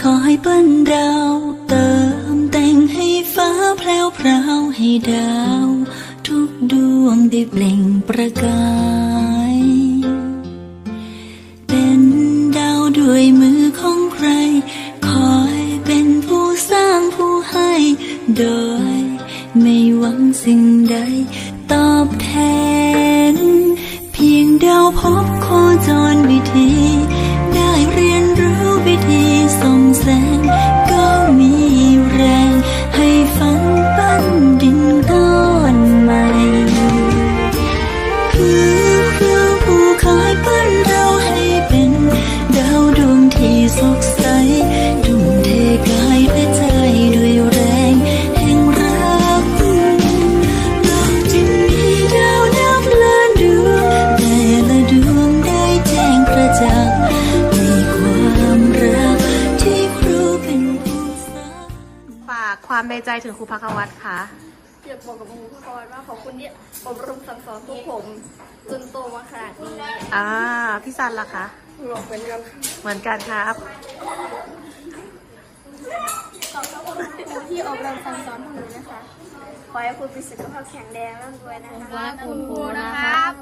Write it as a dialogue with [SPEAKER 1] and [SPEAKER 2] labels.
[SPEAKER 1] คอยเปิ้นดาวเติมแต่งให้ฟ้าแพรวพราวให้ดาว ทุกดวงได้เปล่งประกาย เป็นดาวด้วยมือของใคร คอยเป็นผู้สร้างผู้ให้ โดย ไม่หวังสิ่งใด ตอบแทน เพียงดาวพบ ดวงที่สดใสทุ่มเทกายและใจด้วยแรงแห่งรักโลกจึงมีดาวนับล้านดวงแต่ละดวงได้แจ้งประจักษ์มีความรักที่ครูเป็นผู้สร้าง
[SPEAKER 2] ฝากความในใจถึงครูพักวัตรค่ะ
[SPEAKER 3] อยากบอกกับครูพรว่าขอบคุณที่อบรมสั่งสอนพวกผมจนโตมาขนาดนี้
[SPEAKER 2] อ่าพี่ซันล่ะคะ
[SPEAKER 3] เหมือนกัน
[SPEAKER 2] เหมือนกันครับ
[SPEAKER 3] ขอบคุณครูที่อบรมสั่งสอนพวกหนูนะคะ ขอให้คุณมีสุขภาพแข็งแรงร่ำรวยนะคะ
[SPEAKER 2] รักคุณครูนะครับ